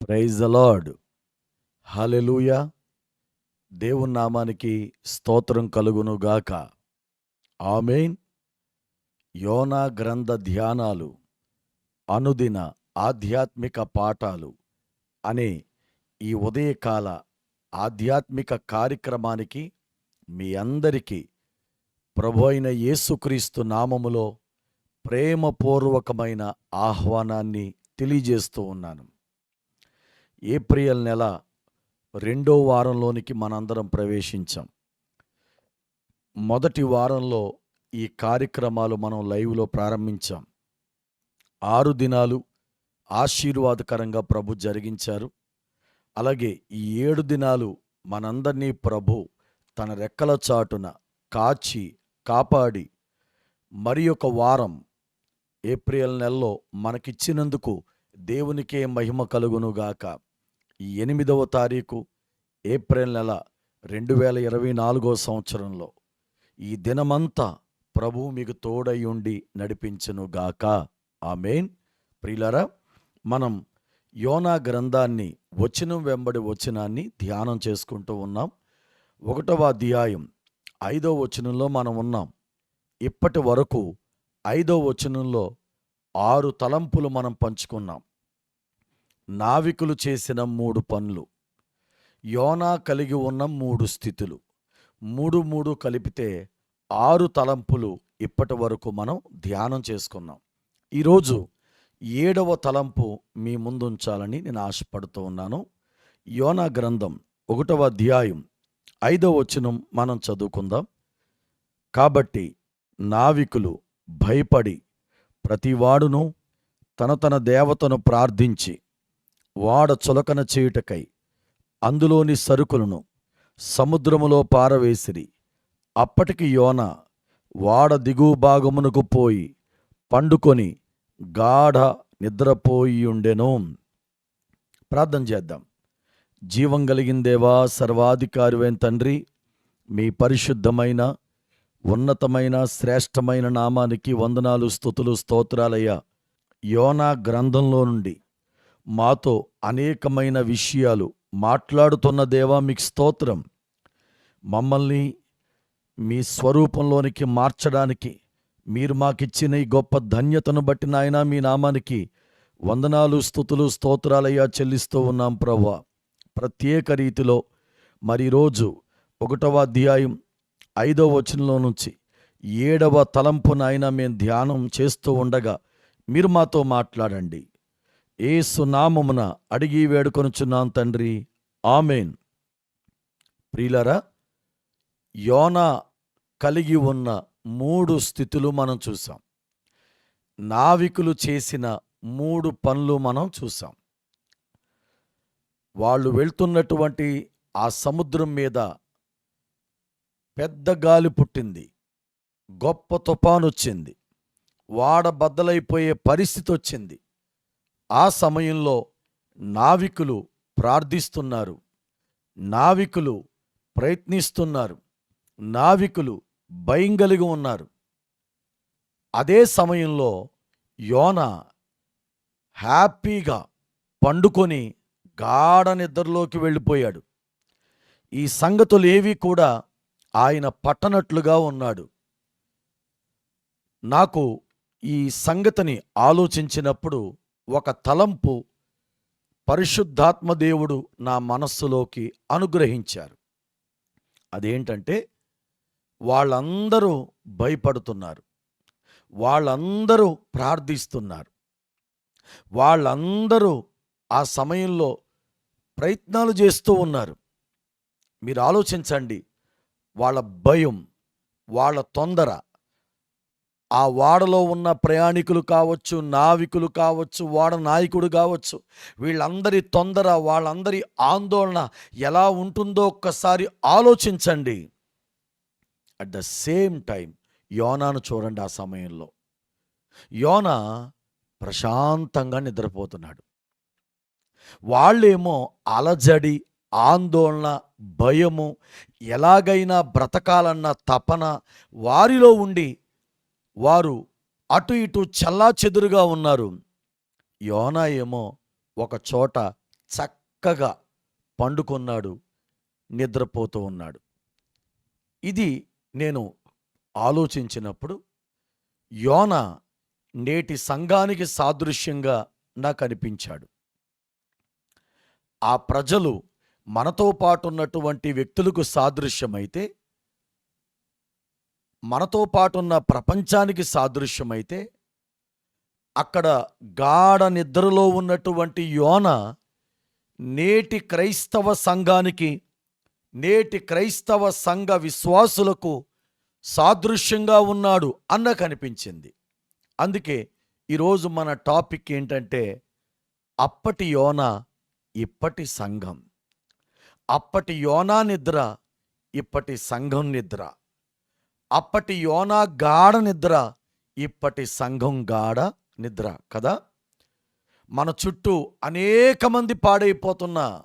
Praise the lord. దేవుని నామానికి స్తోత్రం కలుగును గాక. ఆమెన్. యోనా గ్రంథ ధ్యానాలు అనుదిన ఆధ్యాత్మిక పాఠాలు అనే ఈ ఉదయకాల ఆధ్యాత్మిక కార్యక్రమానికి మీ అందరికీ ప్రభు అయిన యేసుక్రీస్తు నామములో ప్రేమపూర్వకమైన ఆహ్వానాన్ని తెలియజేస్తూ ఉన్నాను. ఏప్రిల్ నెల రెండో వారంలోనికి మనందరం ప్రవేశించాం. మొదటి వారంలో ఈ కార్యక్రమాలు మనం లైవ్లో ప్రారంభించాం. ఆరు దినాలు ఆశీర్వాదకరంగా ప్రభు జరిగించారు. అలాగే ఈ ఏడు దినాలు మనందరినీ ప్రభు తన రెక్కల చాటున కాచి కాపాడి మరి ఒక వారం ఏప్రిల్ నెలలో మనకిచ్చినందుకు దేవునికే మహిమ కలుగునుగాక. ఎనిమిదవ తారీఖు ఏప్రిల్ నెల రెండు వేల ఇరవై నాలుగో సంవత్సరంలో ఈ దినమంతా ప్రభు మీకు తోడై ఉండి నడిపించునుగాక. ఆమెన్. ప్రియులరా మనం యోనా గ్రంథాన్ని వచనం వెంబడి వచనాన్ని ధ్యానం చేసుకుంటూ ఉన్నాం. ఒకటవ అధ్యాయం ఐదో వచనంలో మనం ఉన్నాం. ఇప్పటి వరకు ఐదో వచనంలో ఆరు తలంపులు మనం పంచుకున్నాం. నావికులు చేసిన మూడు పనులు. యోనా కలిగి ఉన్న మూడు స్థితులు. మూడు మూడు కలిపితే ఆరు తలంపులు ఇప్పటి వరకు మనం ధ్యానం చేసుకున్నాం. ఈరోజు ఏడవ తలంపు మీ ముందుంచాలని నేను ఆశపడుతూ ఉన్నాను. యోనా గ్రంథం ఒకటవ అధ్యాయం ఐదవ వచనం మనం చదువుకుందాం. కాబట్టి నావికులు భయపడి ప్రతివాడును తన తన దేవతను ప్రార్థించి వాడ చులకన చేయుటకై అందులోని సరుకులను సముద్రములో పారవేసిరి. అప్పటికి యోన వాడ దిగువ భాగమునకు పోయి పండుకొని గాఢ నిద్రపోయియుండెను. ప్రార్థన చేద్దాం. జీవం కలిగిందేవా సర్వాధికారివైన తండ్రి మీ పరిశుద్ధమైన ఉన్నతమైన శ్రేష్టమైన నామానికి వందనాలు స్థుతులు స్తోత్రాలయ్యా. యోనా గ్రంథంలో నుండి మాతో అనేకమైన విషయాలు మాట్లాడుతున్న దేవా మీకు స్తోత్రం. మమ్మల్ని మీ స్వరూపంలోనికి మార్చడానికి మీరు మాకిచ్చిన ఈ గొప్ప ధన్యతను బట్టి నాయన మీ నామానికి వందనాలు స్థుతులు స్తోత్రాలయ్యా చెల్లిస్తూ ఉన్నాం ప్రవ్వా. ప్రత్యేక రీతిలో మరి రోజు ఒకటవ అధ్యాయం ఐదవ వచనంలో నుంచి ఏడవ తలంపునైనా మేము ధ్యానం చేస్తూ ఉండగా మీరు మాతో మాట్లాడండి. ఏసు నామమున అడిగి వేడుకొనుచున్నాను తండ్రి. ఆమెన్. ప్రియులరా యోనా కలిగి ఉన్న మూడు స్థితులు మనం చూసాం. నావికులు చేసిన మూడు పనులు మనం చూసాం. వాళ్ళు వెళ్తున్నటువంటి ఆ సముద్రం మీద పెద్ద గాలి పుట్టింది. గొప్ప తుఫాను వచ్చింది వాడ బద్దలైపోయే పరిస్థితి వచ్చింది ఆ సమయంలో నావికులు ప్రార్థిస్తున్నారు. నావికులు ప్రయత్నిస్తున్నారు. నావికులు భయం కలిగి ఉన్నారు. అదే సమయంలో యోన హ్యాపీగా పండుకొని గాఢ నిద్రలోకి వెళ్ళిపోయాడు. ఈ సంగతులు ఏవి కూడా ఆయన పట్టనట్లుగా ఉన్నాడు. నాకు ఈ సంగతిని ఆలోచించినప్పుడు ఒక తలంపు పరిశుద్ధాత్మ దేవుడు నా మనస్సులోకి అనుగ్రహించారు. అదేంటంటే వాళ్ళందరూ భయపడుతున్నారు. వాళ్ళందరూ ప్రార్థిస్తున్నారు. వాళ్ళందరూ ఆ సమయంలో ప్రయత్నాలు చేస్తూ ఉన్నారు. మీరు ఆలోచించండి వాళ్ళ భయం వాళ్ళ తొందర ఆ వాడలో ఉన్న ప్రయాణికులు కావచ్చు నావికులు కావచ్చు వాడ నాయకుడు కావచ్చు వీళ్ళందరి తొందర వాళ్ళందరి ఆందోళన ఎలా ఉంటుందో ఒక్కసారి ఆలోచించండి. అట్ ద సేమ్ టైం యోనాను చూడండి ఆ సమయంలో. యోన ప్రశాంతంగా నిద్రపోతున్నాడు. వాళ్ళేమో అలజడి ఆందోళన భయము ఎలాగైనా బ్రతకాలన్న తపన వారిలో ఉండి వారు అటు ఇటు చల్లా చెదురుగా ఉన్నారు. యోనా ఏమో ఒక చోట చక్కగా పండుకున్నాడు నిద్రపోతూ ఉన్నాడు. ఇది నేను ఆలోచించినప్పుడు యోన నేటి సంఘానికి సాదృశ్యంగా నాకు అనిపించాడు ఆ ప్రజలు మనతో పాటు ఉన్నటువంటి వ్యక్తులకు సాదృశ్యమైతే మనతో పాటున్న ప్రపంచానికి సాదృశ్యమైతే అక్కడ గాఢ నిద్రలో ఉన్నటువంటి యోన నేటి క్రైస్తవ సంఘానికి నేటి క్రైస్తవ సంఘ విశ్వాసులకు సాదృశ్యంగా ఉన్నాడు అన్న కనిపించింది. అందుకే ఈరోజు మన టాపిక్ ఏంటంటే అప్పటి యోన ఇప్పటి సంఘం. అప్పటి యోనా నిద్ర ఇప్పటి సంఘం నిద్ర. అప్పటి యోనా గాఢ నిద్ర ఇప్పటి సంఘం గాఢ నిద్ర కదా? మన చుట్టూ అనేక మంది పాడైపోతున్నా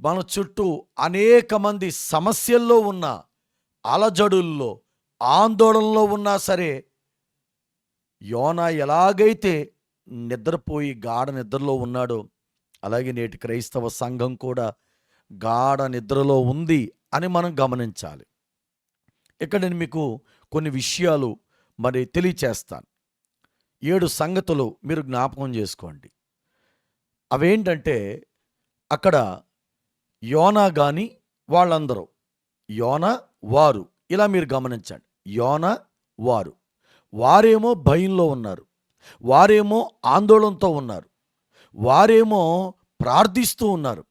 మన చుట్టూ అనేక మంది సమస్యల్లో ఉన్న అలజడుల్లో ఆందోళనలో ఉన్నా సరే యోనా ఎలాగైతే నిద్రపోయి గాఢ నిద్రలో ఉన్నాడో అలాగే నేటి క్రైస్తవ సంఘం కూడా గాఢ నిద్రలో ఉంది అని మనం గమనించాలి. ఇక్కడ నేను మీకు కొన్ని విషయాలు మరి తెలియచేస్తాను. ఏడు సంగతులు మీరు జ్ఞాపకం చేసుకోండి. అవేంటంటే అక్కడ యోనా కానీ వాళ్ళందరూ యోన వారు ఇలా మీరు గమనించండి. యోన వారు వారేమో భయంలో ఉన్నారు వారేమో ఆందోళనతో ఉన్నారు వారేమో ప్రార్థిస్తూ ఉన్నారు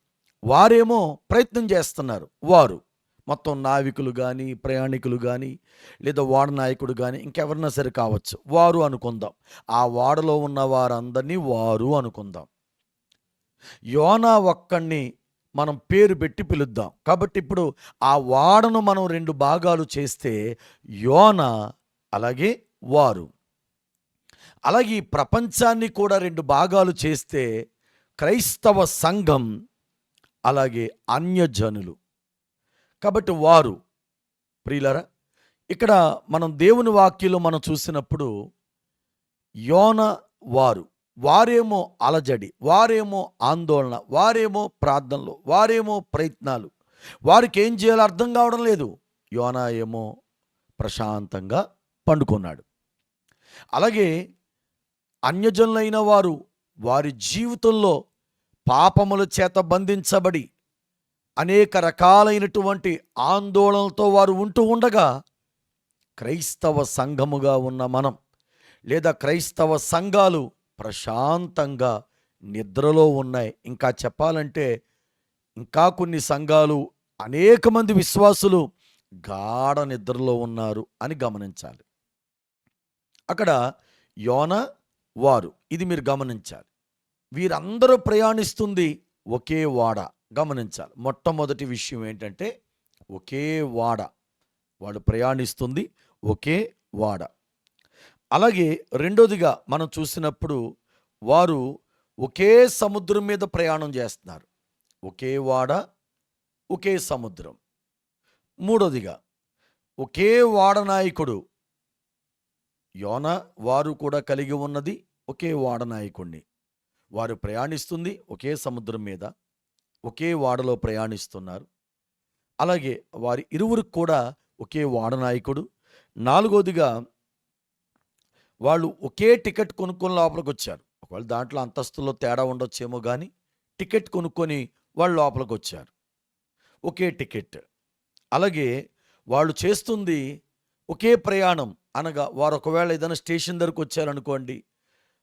వారేమో ప్రయత్నం చేస్తున్నారు వారు. మొత్తం నావికులు కానీ ప్రయాణికులు కానీ లేదా వాడ నాయకుడు కానీ ఇంకెవరన్నా సరే కావచ్చు. వారు అనుకుందాం. ఆ వాడలో ఉన్న వారందరినీ వారు అనుకుందాం. యోనా ఒక్కడిని మనం పేరు పెట్టి పిలుద్దాం. కాబట్టి ఇప్పుడు ఆ వాడను మనం రెండు భాగాలు చేస్తే యోన అలాగే వారు. అలాగే ఈ ప్రపంచాన్ని కూడా రెండు భాగాలు చేస్తే క్రైస్తవ సంఘం అలాగే అన్యజనులు. కాబట్టి వారు ప్రియులరా ఇక్కడ మనం దేవుని వాక్యంలో మనం చూసినప్పుడు యోన వారు వారేమో అలజడి వారేమో ఆందోళన వారేమో ప్రార్థనలు వారేమో ప్రయత్నాలు. వారికి ఏం చేయాలో అర్థం కావడం లేదు. యోనా ఏమో ప్రశాంతంగా పండుకున్నాడు. అలాగే అన్యజనులైన వారు వారి జీవితంలో పాపముల చేత బంధించబడి అనేక రకాలైనటువంటి ఆందోళనలతో వారు ఉంటూ ఉండగా క్రైస్తవ సంఘముగా ఉన్న మనం లేదా క్రైస్తవ సంఘాలు ప్రశాంతంగా నిద్రలో ఉన్నాయి. ఇంకా చెప్పాలంటే ఇంకా కొన్ని సంఘాలు అనేక మంది విశ్వాసులు గాఢ నిద్రలో ఉన్నారు అని గమనించాలి. అక్కడ యోన వారు ఇది మీరు గమనించాలి. వీరందరూ ప్రయాణిస్తుంది ఒకే వాడ. గమనించాలి. మొట్టమొదటి విషయం ఏంటంటే ఒకే వాడ వాడు ప్రయాణిస్తుంది ఒకే వాడ. అలాగే రెండోదిగా మనం చూసినప్పుడు వారు ఒకే సముద్రం మీద ప్రయాణం చేస్తున్నారు. ఒకే వాడ ఒకే సముద్రం. మూడోదిగా ఒకే వాడ నాయకుడు. యోన వారు కూడా కలిగి ఉన్నది ఒకే వాడ నాయకుడిని వారు ప్రయాణిస్తుంది ఒకే సముద్రం మీద. ఒకే వాడలో ప్రయాణిస్తున్నారు. అలాగే వారి ఇరువురికి కూడా ఒకే వాడ నాయకుడు. నాలుగోదిగా వాళ్ళు ఒకే టికెట్ కొనుక్కొని లోపలికి వచ్చారు ఒకవేళ దాంట్లో అంతస్తుల్లో తేడా ఉండొచ్చేమో కానీ టికెట్ కొనుక్కొని వాళ్ళు లోపలికి వచ్చారు ఒకే టికెట్. అలాగే వాళ్ళు చేస్తుంది ఒకే ప్రయాణం అనగా వారు ఒకవేళ ఏదైనా స్టేషన్ దగ్గరకు వచ్చారనుకోండి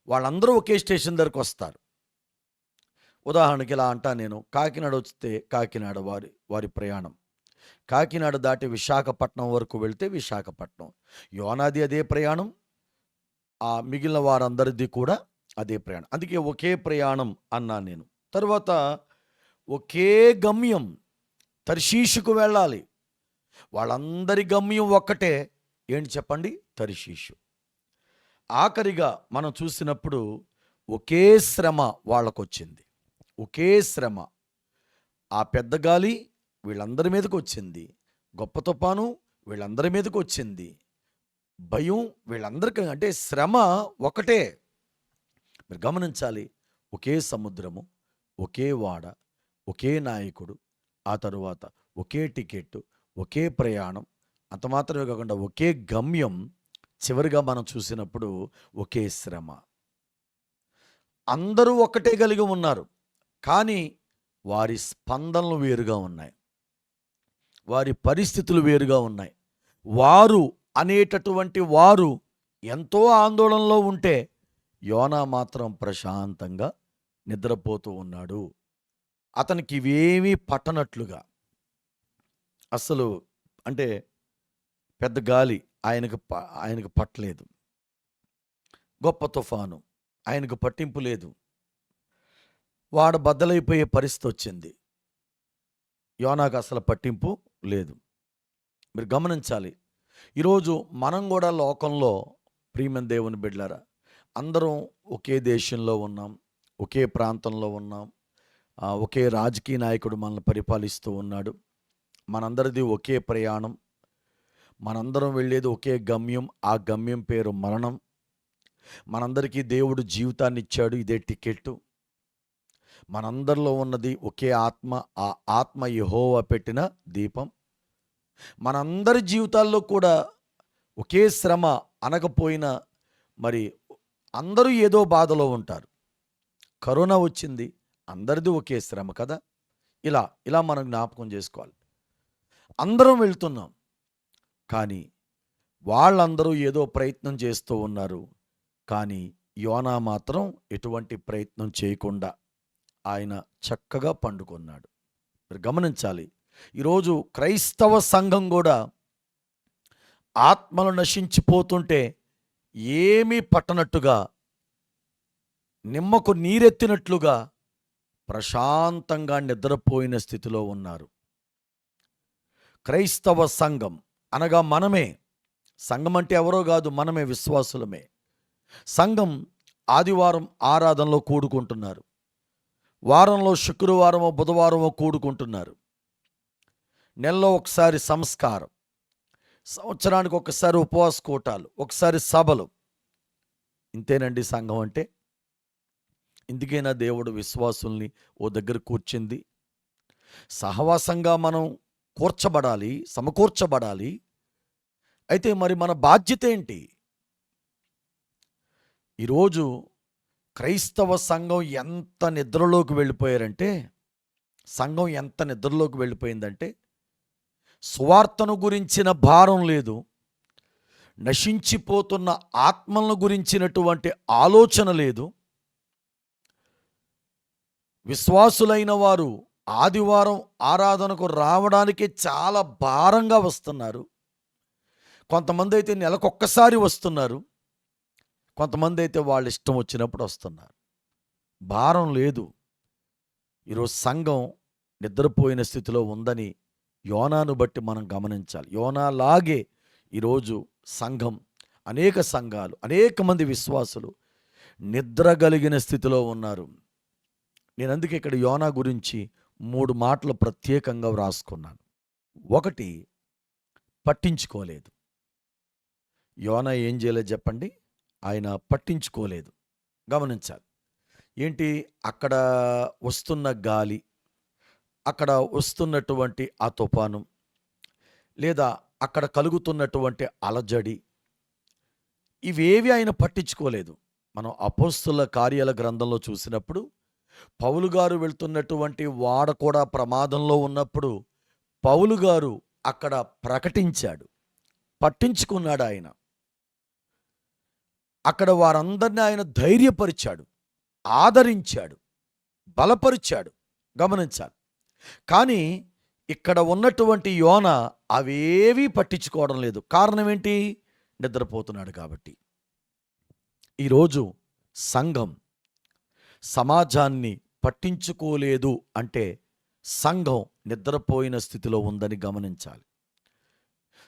వాళ్ళందరూ ఒకే స్టేషన్ దగ్గరకు వస్తారు ఉదాహరణకి ఇలా అంటా నేను కాకినాడ వస్తే కాకినాడ వారి వారి ప్రయాణం. కాకినాడ దాటి విశాఖపట్నం వరకు వెళ్తే విశాఖపట్నం. యోనాది అదే ప్రయాణం ఆ మిగిలిన వారందరిది కూడా అదే ప్రయాణం. అందుకే ఒకే ప్రయాణం అన్నా నేను. తర్వాత ఒకే గమ్యం తర్షీషుకు వెళ్ళాలి. వాళ్ళందరి గమ్యం ఒక్కటే. ఏంటి చెప్పండి? తర్షీషు ఆఖరిగా మనం చూసినప్పుడు ఒకే శ్రమ వాళ్ళకొచ్చింది. ఒకే శ్రమ. ఆ పెద్ద గాలి వీళ్ళందరి మీదకి వచ్చింది. గొప్ప తుఫాను వీళ్ళందరి మీదకి వచ్చింది. భయం వీళ్ళందరికీ అంటే శ్రమ ఒకటే. మీరు గమనించాలి ఒకే సముద్రము ఒకే వాడ ఒకే నాయకుడు ఆ తరువాత ఒకే టికెట్ ఒకే ప్రయాణం అంత మాత్రమే కాకుండా ఒకే గమ్యం చివరిగా మనం చూసినప్పుడు ఒకే శ్రమ. అందరూ ఒక్కటే కలిగి ఉన్నారు. కానీ వారి స్పందనలు వేరుగా ఉన్నాయి. వారి పరిస్థితులు వేరుగా ఉన్నాయి. వారు అనేటటువంటి వారు ఎంతో ఆందోళనలో ఉంటే యోనా మాత్రం ప్రశాంతంగా నిద్రపోతూ ఉన్నాడు. అతనికి ఇవేమీ పట్టనట్లుగా. అసలు అంటే పెద్ద గాలి ఆయనకు ప- ఆయనకు పట్టలేదు. గొప్ప తుఫాను ఆయనకు పట్టింపు లేదు. వాడు బద్దలైపోయే పరిస్థితి వచ్చింది. యోనాకు అసలు పట్టింపు లేదు. మీరు గమనించాలి. ఈరోజు మనం కూడా లోకంలో ప్రియమైన దేవుని బిడ్డారా అందరం ఒకే దేశంలో ఉన్నాం ఒకే ప్రాంతంలో ఉన్నాం ఒకే రాజకీయ నాయకుడు మనల్ని పరిపాలిస్తూ ఉన్నాడు. మనందరిది ఒకే ప్రయాణం మనందరం వెళ్ళేది ఒకే గమ్యం ఆ గమ్యం పేరు మరణం. మనందరికీ దేవుడు జీవితాన్ని ఇచ్చాడు ఇదే టికెట్టు. మనందరిలో ఉన్నది ఒకే ఆత్మ ఆ ఆత్మ యహోవ పెట్టిన దీపం. మనందరి జీవితాల్లో కూడా ఒకే శ్రమ అనకపోయినా మరి అందరూ ఏదో బాధలో ఉంటారు. కరోనా వచ్చింది అందరిది ఒకే శ్రమ కదా? ఇలా ఇలా మనం జ్ఞాపకం చేసుకోవాలి. అందరం వెళ్తున్నాం కానీ వాళ్ళందరూ ఏదో ప్రయత్నం చేస్తూ ఉన్నారు కానీ యోనా మాత్రం ఎటువంటి ప్రయత్నం చేయకుండా ఆయన చక్కగా పండుకొన్నాడు. మీరు గమనించాలి. ఈరోజు క్రైస్తవ సంఘం కూడా ఆత్మలు నశించిపోతుంటే ఏమీ పట్టనట్టుగా నిమ్మకు నీరెత్తినట్లుగా ప్రశాంతంగా నిద్రపోయిన స్థితిలో ఉన్నారు. క్రైస్తవ సంఘం అనగా మనమే. సంఘం అంటే ఎవరో కాదు మనమే విశ్వాసులమే. సంఘం ఆదివారం ఆరాధనలో కూడుకుంటున్నారు. వారంలో శుక్రవారమో బుధవారమో కూడుకుంటున్నారు. నెలలో ఒకసారి సంస్కారం. సంవత్సరానికి ఒకసారి ఉపవాస కూటాలు ఒకసారి సభలు. ఇంతేనండి సంఘం అంటే? ఇందుకైనా దేవుడు విశ్వాసుల్ని ఓ దగ్గర కూర్చింది. సహవాసంగా మనం కూర్చబడాలి సమకూర్చబడాలి. అయితే మరి మన బాధ్యత ఏంటి? ఈరోజు క్రైస్తవ సంఘం ఎంత నిద్రలోకి వెళ్ళిపోయారంటే సంఘం ఎంత నిద్రలోకి వెళ్ళిపోయిందంటే సువార్తను గురించిన భారం లేదు నశించిపోతున్న ఆత్మలను గురించినటువంటి ఆలోచన లేదు. విశ్వాసులైన వారు ఆదివారం ఆరాధనకు రావడానికి చాలా భారంగా వస్తున్నారు. కొంతమంది అయితే నెలకొక్కసారి వస్తున్నారు. కొంతమంది అయితే వాళ్ళ ఇష్టం వచ్చినప్పుడు వస్తున్నారు. భారం లేదు. ఈరోజు సంఘం నిద్రపోయిన స్థితిలో ఉందని యోనాను బట్టి మనం గమనించాలి. యోనాలాగే ఈరోజు సంఘం అనేక సంఘాలు అనేక మంది విశ్వాసులు నిద్రగలిగిన స్థితిలో ఉన్నారు. నేను అందుకే ఇక్కడ యోనా గురించి మూడు మాటలు ప్రత్యేకంగా వ్రాసుకున్నాను. ఒకటి పట్టించుకోలేదు. యోనా ఏం చేయలేదు చెప్పండి. ఆయన పట్టించుకోలేదు. గమనించాలి. ఏంటి? అక్కడ వస్తున్న గాలి అక్కడ వస్తున్నటువంటి ఆ తుఫాను లేదా అక్కడ కలుగుతున్నటువంటి అలజడి ఇవేవి ఆయన పట్టించుకోలేదు. మనం అపోస్తుల కార్యాల గ్రంథంలో చూసినప్పుడు పౌలు గారు వెళ్తున్నటువంటి వాడ కూడా ప్రమాదంలో ఉన్నప్పుడు పౌలు గారు అక్కడ ప్రకటించాడు. పట్టించుకున్నాడు ఆయన అక్కడ వారందరినీ ఆయన ధైర్యపరిచాడు ఆదరించాడు బలపరిచాడు గమనించాలి. కానీ ఇక్కడ ఉన్నటువంటి యోన అవేవీ పట్టించుకోవడం లేదు. కారణం ఏంటి? నిద్రపోతున్నాడు కాబట్టి. ఈరోజు సంఘం సమాజాన్ని పట్టించుకోలేదు అంటే సంఘం నిద్రపోయిన స్థితిలో ఉందని గమనించాలి.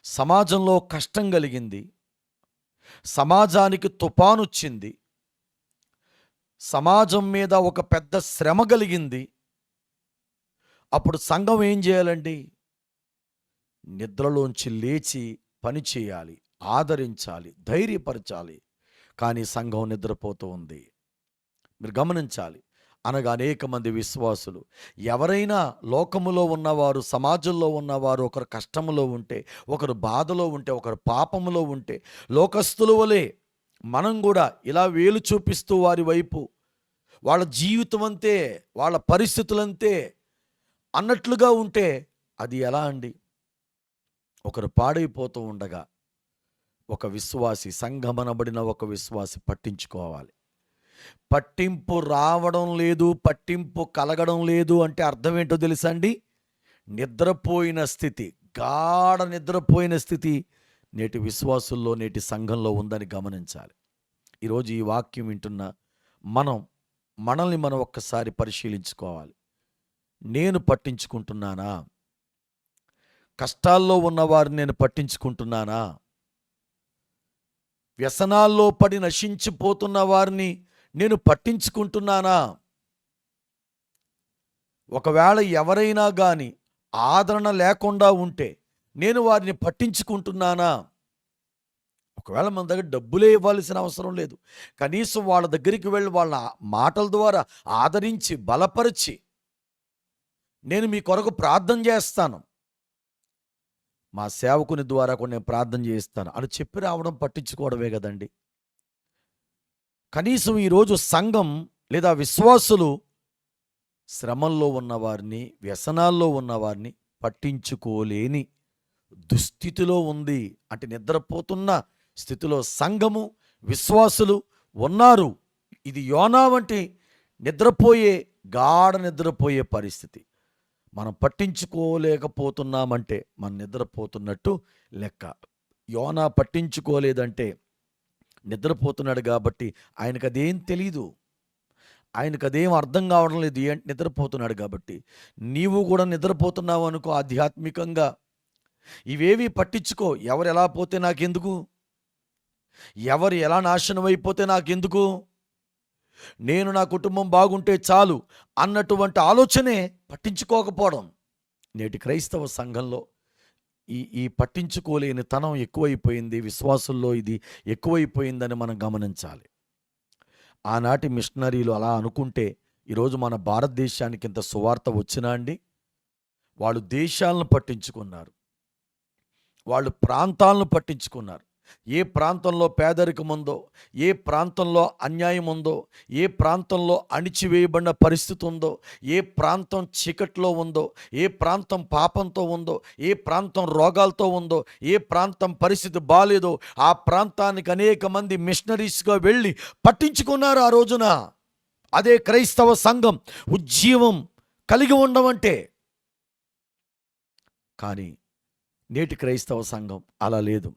సమాజంలో కష్టం కలిగింది సమాజానికి తుపానొచ్చింది. సమాజం మీద ఒక పెద్ద శ్రమ కలిగింది. అప్పుడు సంఘం ఏం చేయాలండి? నిద్రలోంచి లేచి పని చేయాలి ఆదరించాలి ధైర్యపరచాలి. కానీ సంఘం నిద్రపోతూ ఉంది. మీరు గమనించాలి. అనగా అనేక మంది విశ్వాసులు. ఎవరైనా లోకములో ఉన్నవారు సమాజంలో ఉన్నవారు ఒకరు కష్టములో ఉంటే ఒకరు బాధలో ఉంటే ఒకరు పాపములో ఉంటే లోకస్తుల వలె మనం కూడా ఇలా వేలు చూపిస్తూ వారి వైపు వాళ్ళ జీవితం అంతే వాళ్ళ పరిస్థితులంతే అన్నట్లుగా ఉంటే అది ఎలా అండి? ఒకరు పాడైపోతూ ఉండగా ఒక విశ్వాసి సంఘమనబడిన ఒక విశ్వాసి పట్టించుకోవాలి. పట్టింపు రావడం లేదు పట్టింపు కలగడం లేదు అంటే అర్థం ఏంటో తెలుసా అండి నిద్రపోయిన స్థితి గాఢ నిద్రపోయిన స్థితి నేటి విశ్వాసుల్లో నేటి సంఘంలో ఉందని గమనించాలి. ఈరోజు ఈ వాక్యం వింటున్న మనం మనల్ని మనం ఒక్కసారి పరిశీలించుకోవాలి. నేను పట్టించుకుంటున్నానా? కష్టాల్లో ఉన్నవారిని నేను పట్టించుకుంటున్నానా? వ్యసనాల్లో పడి నశించిపోతున్న వారిని నేను పట్టించుకుంటున్నానా? ఒకవేళ ఎవరైనా కానీ ఆదరణ లేకుండా ఉంటే నేను వారిని పట్టించుకుంటున్నానా? ఒకవేళ మన దగ్గర డబ్బులే ఇవ్వాల్సిన అవసరం లేదు. కనీసం వాళ్ళ దగ్గరికి వెళ్ళి వాళ్ళ మాటల ద్వారా ఆదరించి బలపరిచి నేను మీ కొరకు ప్రార్థన చేస్తాను. మా సేవకుని ద్వారా కూడా నేను ప్రార్థన చేస్తాను అని చెప్పి రావడం పట్టించుకోవడమే కదండి. కనీసం ఈరోజు సంఘం లేదా విశ్వాసులు శ్రమంలో ఉన్నవారిని వ్యసనాల్లో ఉన్నవారిని పట్టించుకోలేని దుస్థితిలో ఉంది. అంటే నిద్రపోతున్న స్థితిలో సంఘము విశ్వాసులు ఉన్నారు. ఇది యోనా వంటి నిద్రపోయే గాఢ నిద్రపోయే పరిస్థితి. మనం పట్టించుకోలేకపోతున్నామంటే మనం నిద్రపోతున్నట్టు లెక్క. యోనా పట్టించుకోలేదంటే నిద్రపోతున్నాడు కాబట్టి ఆయనకు అదేం తెలీదు. ఆయనకు అదేం అర్థం కావడం లేదు. ఏంటి నిద్రపోతున్నాడు కాబట్టి. నీవు కూడా నిద్రపోతున్నావు అనుకో ఆధ్యాత్మికంగా. ఇవేవి పట్టించుకో. ఎవరు ఎలా పోతే నాకెందుకు? ఎవరు ఎలా నాశనం అయిపోతే నాకెందుకు? నేను నా కుటుంబం బాగుంటే చాలు అన్నటువంటి ఆలోచనే పట్టించుకోకపోవడం నేటి క్రైస్తవ సంఘంలో ఈ ఈ పట్టించుకోలేని తనం ఎక్కువైపోయింది విశ్వాసుల్లో ఇది ఎక్కువైపోయిందని మనం గమనించాలి. ఆనాటి మిషనరీలు అలా అనుకుంటే ఈరోజు మన భారతదేశానికి ఇంత సువార్త వచ్చినా అండి? వాళ్ళు దేశాలను పట్టించుకున్నారు. వాళ్ళు ప్రాంతాలను పట్టించుకున్నారు. ఏ ప్రాంతంలో పేదరికం ఉందో ఏ ప్రాంతంలో అన్యాయం ఉందో ఏ ప్రాంతంలో అణిచివేయబడిన పరిస్థితి ఉందో ఏ ప్రాంతం చీకట్లో ఉందో ఏ ప్రాంతం పాపంతో ఉందో ఏ ప్రాంతం రోగాలతో ఉందో ఏ ప్రాంతం పరిస్థితి బాగాలేదో ఆ ప్రాంతానికి అనేక మంది మిషనరీస్గా వెళ్ళి పట్టించుకున్నారు ఆ రోజున. అదే క్రైస్తవ సంఘం ఉజ్జీవం కలిగి ఉండమంటే కానీ నేటి క్రైస్తవ సంఘం అలా లేదు.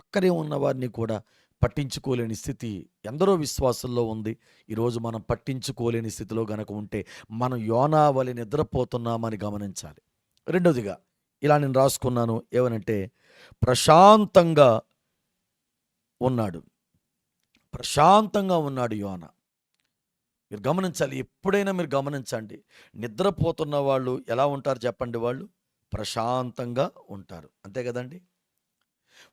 పక్కనే ఉన్న వారిని కూడా పట్టించుకోలేని స్థితి ఎందరో విశ్వాసంలో ఉంది. ఈరోజు మనం పట్టించుకోలేని స్థితిలో గనక ఉంటే మనం యోనావలి నిద్రపోతున్నామని గమనించాలి. రెండోదిగా ఇలా నేను రాసుకున్నాను ఏమనంటే ప్రశాంతంగా ఉన్నాడు. ప్రశాంతంగా ఉన్నాడు యోన. మీరు గమనించాలి ఎప్పుడైనా మీరు గమనించండి నిద్రపోతున్న వాళ్ళు ఎలా ఉంటారు చెప్పండి వాళ్ళు? ప్రశాంతంగా ఉంటారు. అంతే కదండి?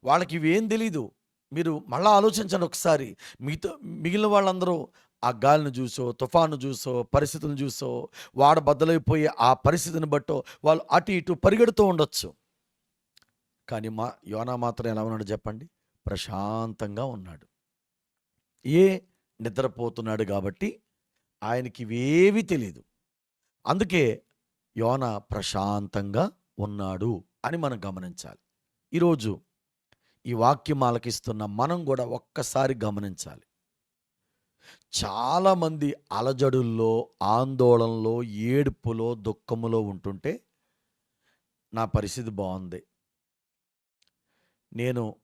వాళ్ళకి ఇవేం తెలీదు. మీరు మళ్ళా ఆలోచించండి ఒకసారి. మిగతా మిగిలిన వాళ్ళందరూ ఆ గాలిని చూసో తుఫాను చూసో పరిస్థితులను చూసో వాడ బద్దలైపోయి ఆ పరిస్థితిని బట్టో వాళ్ళు అటు ఇటు పరిగెడుతూ ఉండొచ్చు. కానీ మా యోనా మాత్రం ఎలా ఉన్నాడు చెప్పండి? ప్రశాంతంగా ఉన్నాడు. ఏ నిద్రపోతున్నాడు కాబట్టి ఆయనకి ఇవేవి తెలియదు అందుకే యోన ప్రశాంతంగా ఉన్నాడు అని మనం గమనించాలి. ఈరోజు ఈ వాక్యం ఆలకిస్తున్న మనం కూడా ఒక్కసారి గమనించాలి. చాలామంది అలజడుల్లో ఆందోళనలో ఏడుపులో దుఃఖములో ఉంటుంటే నా పరిస్థితి బాగుంది. నేను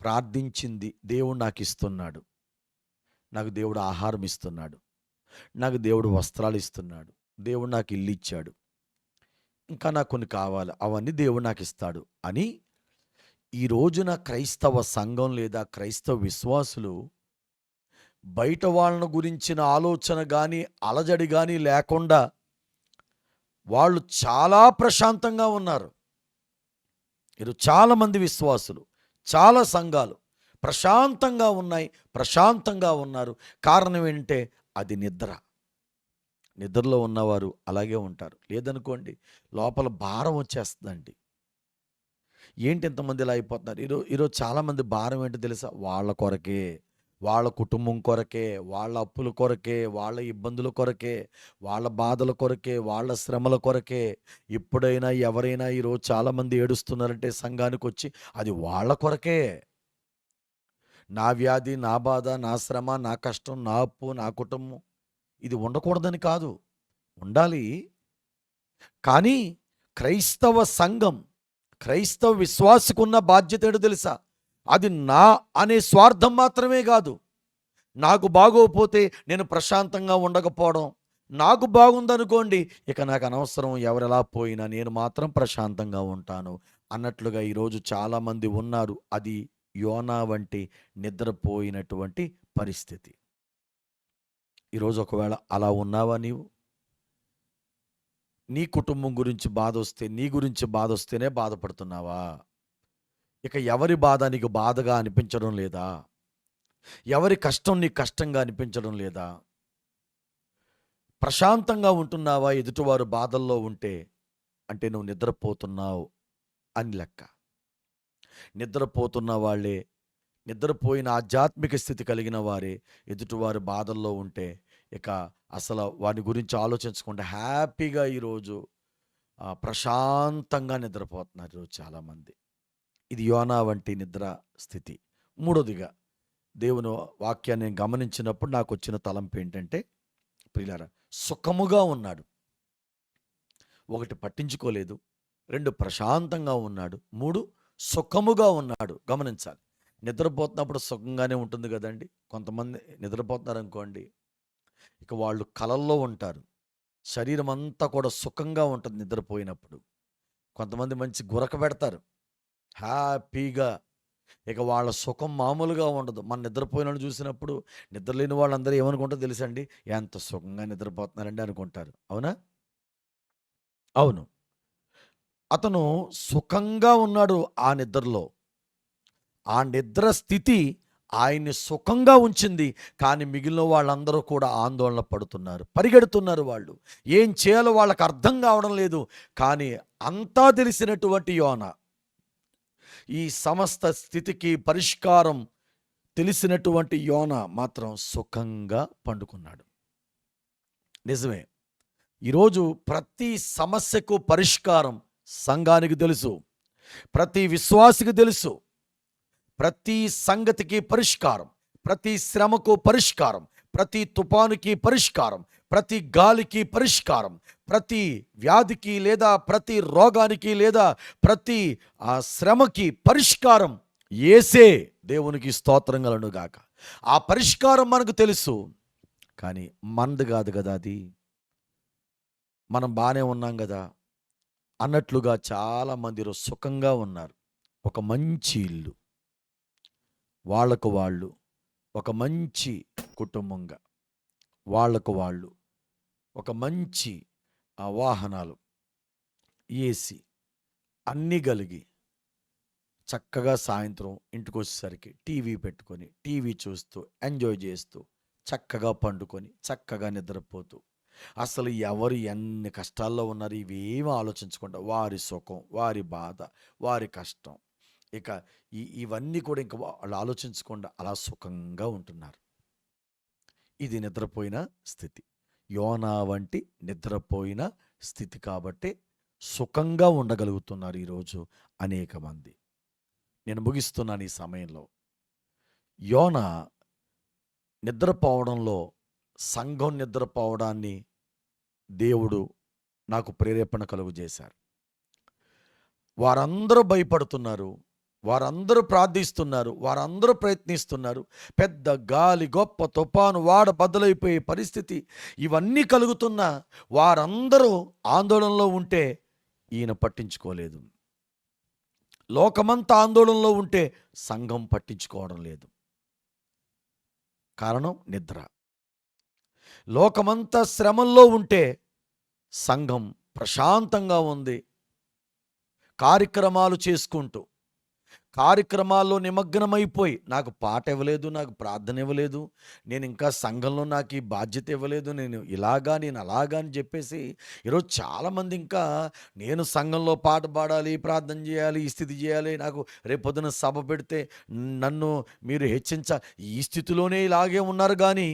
ప్రార్థించింది దేవుడు నాకు ఇస్తున్నాడు నాకు దేవుడు ఆహారం ఇస్తున్నాడు. నాకు దేవుడు వస్త్రాలు ఇస్తున్నాడు. దేవుడు నాకు ఇల్లు ఇచ్చాడు. ఇంకా నాకు కొన్ని కావాలి. అవన్నీ దేవుడు నాకు ఇస్తాడు అని ఈ రోజున క్రైస్తవ సంఘం లేదా క్రైస్తవ విశ్వాసులు బయట వాళ్ళను గురించిన ఆలోచన కానీ అలజడి కానీ లేకుండా వాళ్ళు చాలా ప్రశాంతంగా ఉన్నారు. ఇది చాలామంది విశ్వాసులు చాలా సంఘాలు ప్రశాంతంగా ఉన్నాయి ప్రశాంతంగా ఉన్నారు. కారణం ఏంటంటే అది నిద్ర. నిద్రలో ఉన్నవారు అలాగే ఉంటారు. లేదనుకోండి లోపల భారం వచ్చేస్తుందండి. ఏంటి ఇంతమంది ఇలా అయిపోతున్నారు? ఈరోజు ఈరోజు చాలామంది భారం ఏంటో తెలుసా? వాళ్ళ కొరకే వాళ్ళ కుటుంబం కొరకే వాళ్ళ అప్పుల కొరకే వాళ్ళ ఇబ్బందుల కొరకే వాళ్ళ బాధల కొరకే వాళ్ళ శ్రమల కొరకే. ఎప్పుడైనా ఎవరైనా ఈరోజు చాలామంది ఏడుస్తున్నారంటే సంఘానికి వచ్చి అది వాళ్ళ కొరకే. నా వ్యాధి నా బాధ నా శ్రమ నా కష్టం నా అప్పు నా కుటుంబం ఇది ఉండకూడదని కాదు. ఉండాలి. కానీ క్రైస్తవ సంఘం క్రైస్తవ విశ్వాసకున్న బాధ్యత ఏడు తెలుసా? అది నా అనే స్వార్థం మాత్రమే కాదు. నాకు బాగోపోతే నేను ప్రశాంతంగా ఉండకపోవడం. నాకు బాగుందనుకోండి ఇక నాకు అనవసరం ఎవరెలా పోయినా నేను మాత్రం ప్రశాంతంగా ఉంటాను అన్నట్లుగా ఈరోజు చాలామంది ఉన్నారు. అది యోనా వంటి నిద్రపోయినటువంటి పరిస్థితి. ఈరోజు ఒకవేళ అలా ఉన్నావా నీవు? నీ కుటుంబం గురించి బాధ వస్తే నీ గురించి బాధ వస్తేనే బాధపడుతున్నావా? ఇక ఎవరి బాధ నీకు బాధగా అనిపించడం లేదా? ఎవరి కష్టం నీకు కష్టంగా అనిపించడం లేదా? ప్రశాంతంగా ఉంటున్నావా? ఎదుటివారు బాధల్లో ఉంటే అంటే నువ్వు నిద్రపోతున్నావు అని లెక్క. నిద్రపోతున్న వాళ్ళే నిద్రపోయిన ఆధ్యాత్మిక స్థితి కలిగిన వారే ఎదుటివారి బాధల్లో ఉంటే ఇక అసలు వాటి గురించి ఆలోచించకుండా హ్యాపీగా ఈరోజు ప్రశాంతంగా నిద్రపోతున్నారు ఈరోజు చాలామంది. ఇది యోనా వంటి నిద్ర స్థితి. మూడోదిగా దేవుని వాక్యాన్ని నేను గమనించినప్పుడు నాకు వచ్చిన తలంపు ఏంటంటే ప్రియులారా సుఖముగా ఉన్నాడు. ఒకటి పట్టించుకోలేదు రెండు ప్రశాంతంగా ఉన్నాడు మూడు సుఖముగా ఉన్నాడు. గమనించాలి. నిద్రపోతున్నప్పుడు సుఖంగానే ఉంటుంది కదండి. కొంతమంది నిద్రపోతున్నారు అనుకోండి ఇక వాళ్ళు కలల్లో ఉంటారు. శరీరం అంతా కూడా సుఖంగా ఉంటుంది నిద్రపోయినప్పుడు. కొంతమంది మంచి గురక పెడతారు. హ్యాపీగా. ఇక వాళ్ళ సుఖం మామూలుగా ఉండదు. మన నిద్రపోయిన చూసినప్పుడు నిద్రలేని వాళ్ళందరూ ఏమనుకుంటారో తెలుసండి? ఎంత సుఖంగా నిద్రపోతున్నారండి అనుకుంటారు. అవునా? అవును. అతను సుఖంగా ఉన్నాడు ఆ నిద్రలో. ఆ నిద్ర స్థితి ఆయన్ని సుఖంగా ఉంచింది. కానీ మిగిలిన వాళ్ళందరూ కూడా ఆందోళన పడుతున్నారు పరిగెడుతున్నారు వాళ్ళు. ఏం చేయాలో వాళ్ళకి అర్థం కావడం లేదు. కానీ అంతా తెలిసినటువంటి యోన ఈ సమస్త స్థితికి పరిష్కారం తెలిసినటువంటి యోన మాత్రం సుఖంగా పండుకున్నాడు. నిజమే. ఈరోజు ప్రతి సమస్యకు పరిష్కారం సంఘానికి తెలుసు. ప్రతి విశ్వాసికి తెలుసు. ప్రతి సంగతికి పరిష్కారం ప్రతి శ్రమకు పరిష్కారం ప్రతి తుపానుకి పరిష్కారం ప్రతి గాలికి పరిష్కారం ప్రతి వ్యాధికి లేదా ప్రతి రోగానికి లేదా ప్రతి ఆ శ్రమకి పరిష్కారం ఏసే దేవునికి స్తోత్రం గలను గాక. ఆ పరిష్కారం మనకు తెలుసు కానీ మనది కాదు కదా అది. మనం బాగానే ఉన్నాం కదా అన్నట్లుగా చాలామంది సుఖంగా ఉన్నారు. ఒక మంచి ఇల్లు. వాళ్ళకు వాళ్ళు ఒక మంచి కుటుంబంగా. వాళ్ళకు వాళ్ళు ఒక మంచి ఆ వాహనాలు ఏసీ అన్నీ కలిగి చక్కగా సాయంత్రం ఇంటికి వచ్చేసరికి టీవీ పెట్టుకొని టీవీ చూస్తూ ఎంజాయ్ చేస్తూ చక్కగా పండుకొని చక్కగా నిద్రపోతూ అసలు ఎవరు ఎన్ని కష్టాల్లో ఉన్నారు ఇవేమి ఆలోచించకుండా వారి సుఖం వారి బాధ వారి కష్టం ఇక ఈ ఇవన్నీ కూడా ఇంకా వాళ్ళు ఆలోచించకుండా అలా సుఖంగా ఉంటున్నారు. ఇది నిద్రపోయిన స్థితి. యోనా వంటి నిద్రపోయిన స్థితి కాబట్టి సుఖంగా ఉండగలుగుతున్నారు ఈరోజు అనేక మంది. నేను ముగిస్తున్నాను ఈ సమయంలో. యోన నిద్రపోవడంలో సంఘం నిద్రపోవడాన్ని దేవుడు నాకు ప్రేరేపణ కలుగు చేశారు వారందరూ భయపడుతున్నారు. వారందరూ ప్రార్థిస్తున్నారు వారందరూ ప్రయత్నిస్తున్నారు. పెద్ద గాలి గొప్ప తుఫాను వాడ బదులైపోయే పరిస్థితి ఇవన్నీ కలుగుతున్న వారందరూ ఆందోళనలో ఉంటే ఈయన పట్టించుకోలేదు. లోకమంతా ఆందోళనలో ఉంటే సంఘం పట్టించుకోవడం లేదు. కారణం నిద్ర. లోకమంతా శ్రమంలో ఉంటే సంఘం ప్రశాంతంగా ఉంది. కార్యక్రమాలు చేసుకుంటూ కార్యక్రమాల్లో నిమగ్నమైపోయి నాకు పాట ఇవ్వలేదు నాకు ప్రార్థన ఇవ్వలేదు నేను ఇంకా సంఘంలో నాకు ఈ బాధ్యత ఇవ్వలేదు నేను ఇలాగా నేను అలాగా అని చెప్పేసి ఈరోజు చాలామంది ఇంకా నేను సంఘంలో పాట పాడాలి ప్రార్థన చేయాలి ఈ స్థితి చేయాలి నాకు రేపొద్దున సభ పెడితే నన్ను మీరు హెచ్చించ ఈ స్థితిలోనే ఇలాగే ఉన్నారు కానీ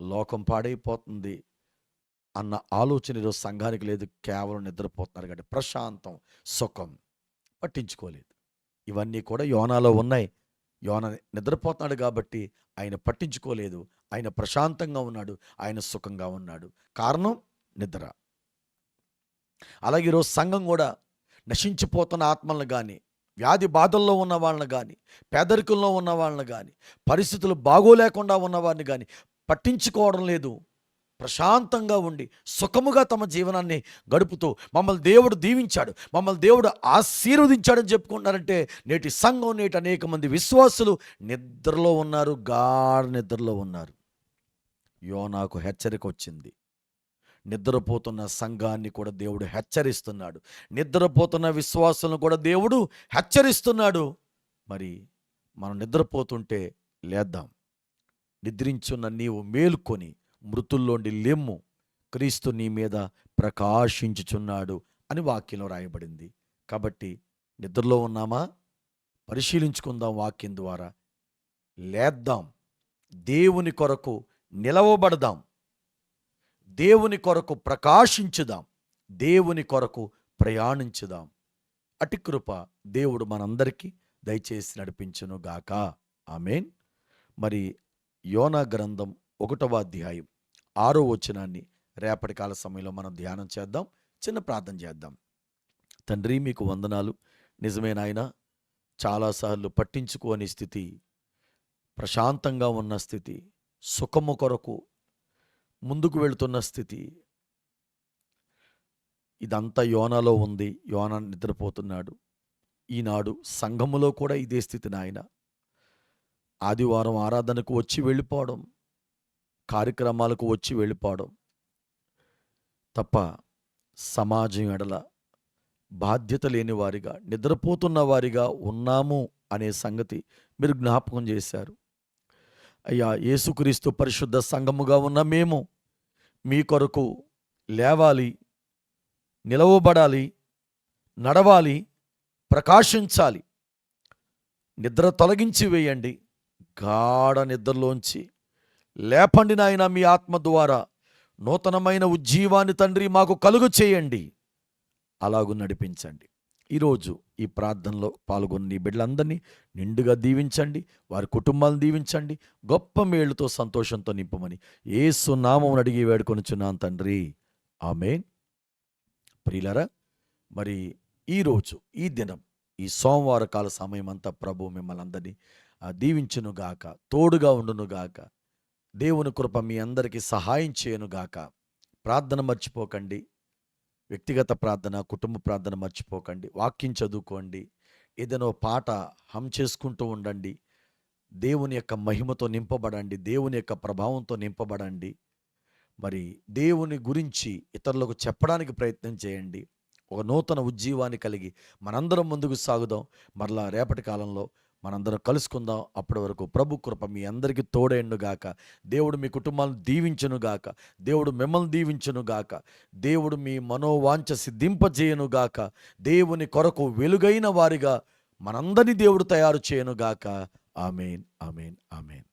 లోకం పాడైపోతుంది అన్న ఆలోచన ఈరోజు సంఘానికి లేదు కేవలం నిద్రపోతున్నారు కాబట్టి ప్రశాంతం సుఖం పట్టించుకోలేదు. ఇవన్నీ కూడా యోనాలో ఉన్నాయి. యోన నిద్రపోతున్నాడు కాబట్టి ఆయన పట్టించుకోలేదు. ఆయన ప్రశాంతంగా ఉన్నాడు. ఆయన సుఖంగా ఉన్నాడు. కారణం నిద్ర. అలాగే ఈరోజు సంఘం కూడా నశించిపోతున్న ఆత్మలను కానీ వ్యాధి బాధల్లో ఉన్న వాళ్ళని కానీ పేదరికంలో ఉన్న వాళ్ళని కానీ పరిస్థితులు బాగోలేకుండా ఉన్నవారిని కానీ పట్టించుకోవడం లేదు. ప్రశాంతంగా ఉండి సుఖముగా తమ జీవనాన్ని గడుపుతూ మమ్మల్ని దేవుడు దీవించాడు మమ్మల్ని దేవుడు ఆశీర్వదించాడని చెప్పుకుంటున్నారంటే నేటి సంఘం నేటి అనేక మంది విశ్వాసులు నిద్రలో ఉన్నారు గాఢ నిద్రలో ఉన్నారు. యోనాకు హెచ్చరిక వచ్చింది. నిద్రపోతున్న సంఘాన్ని కూడా దేవుడు హెచ్చరిస్తున్నాడు. నిద్రపోతున్న విశ్వాసులను కూడా దేవుడు హెచ్చరిస్తున్నాడు. మరి మనం నిద్రపోతుంటే లేద్దాం. నిద్రించున్న నీవు మేలుకొని మృతుల్లోండి లెమ్ము క్రీస్తు నీ మీద ప్రకాశించుచున్నాడు అని వాక్యంలో రాయబడింది. కాబట్టి నిద్రలో ఉన్నామా? పరిశీలించుకుందాం వాక్యం ద్వారా. లేద్దాం. దేవుని కొరకు నిలవబడదాం. దేవుని కొరకు ప్రకాశించుదాం. దేవుని కొరకు ప్రయాణించుదాం. అటి కృప దేవుడు మనందరికీ దయచేసి నడిపించును గాక ఆమెన్. మరి యోనా గ్రంథం ఒకటవ అధ్యాయం ఆరో వచనాన్ని రేపటి కాల సమయంలో మనం ధ్యానం చేద్దాం చిన్న ప్రార్థన చేద్దాం. తండ్రి మీకు వందనాలు. నిజమే నాయన చాలాసార్లు పట్టించుకోని స్థితి ప్రశాంతంగా ఉన్న స్థితి సుఖము కొరకు ముందుకు వెళుతున్న స్థితి. ఇదంతా యోనాలో ఉంది యోన నిద్రపోతున్నాడు. ఈనాడు సంఘములో కూడా ఇదే స్థితి నాయన. ఆదివారం ఆరాధనకు వచ్చి వెళ్ళిపోవడం కార్యక్రమాలకు వచ్చి వెళ్ళిపోవడం తప్ప సమాజం ఎడల బాధ్యత లేని వారిగా నిద్రపోతున్న వారిగా ఉన్నాము అనే సంగతి మీరు జ్ఞాపకం చేశారు. అయ్యా యేసుక్రీస్తు పరిశుద్ధ సంఘముగా ఉన్న మేము మీ కొరకు లేవాలి నిలవబడాలి నడవాలి ప్రకాశించాలి. నిద్ర తొలగించి వేయండి. గాఢ నిద్రలోంచి లేపండి నాయన మీ ఆత్మ ద్వారా. నూతనమైన ఉజ్జీవాన్ని తండ్రి మాకు కలుగు చేయండి. అలాగు నడిపించండి. ఈరోజు ఈ ప్రార్థనలో పాల్గొన్న ఈ బిడ్డలందరినీ నిండుగా దీవించండి. వారి కుటుంబాలను దీవించండి. గొప్ప మేళ్ళతో సంతోషంతో నింపమని ఏసు నామం అడిగి వేడుకొనిచున్నాను తండ్రి. ఆమె ప్రియులరా మరి ఈరోజు ఈ దినం ఈ సోమవార కాల సమయం అంతా ప్రభు మిమ్మల్ని అందరినీ దీవించునుగాక తోడుగా ఉండునుగాక దేవుని కృప మీ అందరికీ సహాయం చేయనుగాక ప్రార్థన మర్చిపోకండి. వ్యక్తిగత ప్రార్థన కుటుంబ ప్రార్థన మర్చిపోకండి. వాక్యం చదువుకోండి. ఏదైనా పాట హమ్ చేసుకుంటూ ఉండండి. దేవుని యొక్క మహిమతో నింపబడండి. దేవుని యొక్క ప్రభావంతో నింపబడండి. మరి దేవుని గురించి ఇతరులకు చెప్పడానికి ప్రయత్నం చేయండి. ఒక నూతన ఉజ్జీవాన్ని కలిగి మనందరం ముందుకు సాగుదాం. మరలా రేపటి కాలంలో మనందరం కలుసుకుందాం. అప్పటి వరకు ప్రభు కృప మీ అందరికీ తోడేండుగాక దేవుడు మీ కుటుంబాలను దీవించునుగాక దేవుడు మిమ్మల్ని దీవించునుగాక దేవుడు మీ మనోవాంఛ సిద్ధింపజేయనుగాక దేవుని కొరకు వెలుగైన వారిగా మనందరినీ దేవుడు తయారు చేయనుగాక ఆమెన్ ఆమెన్ ఆమెన్.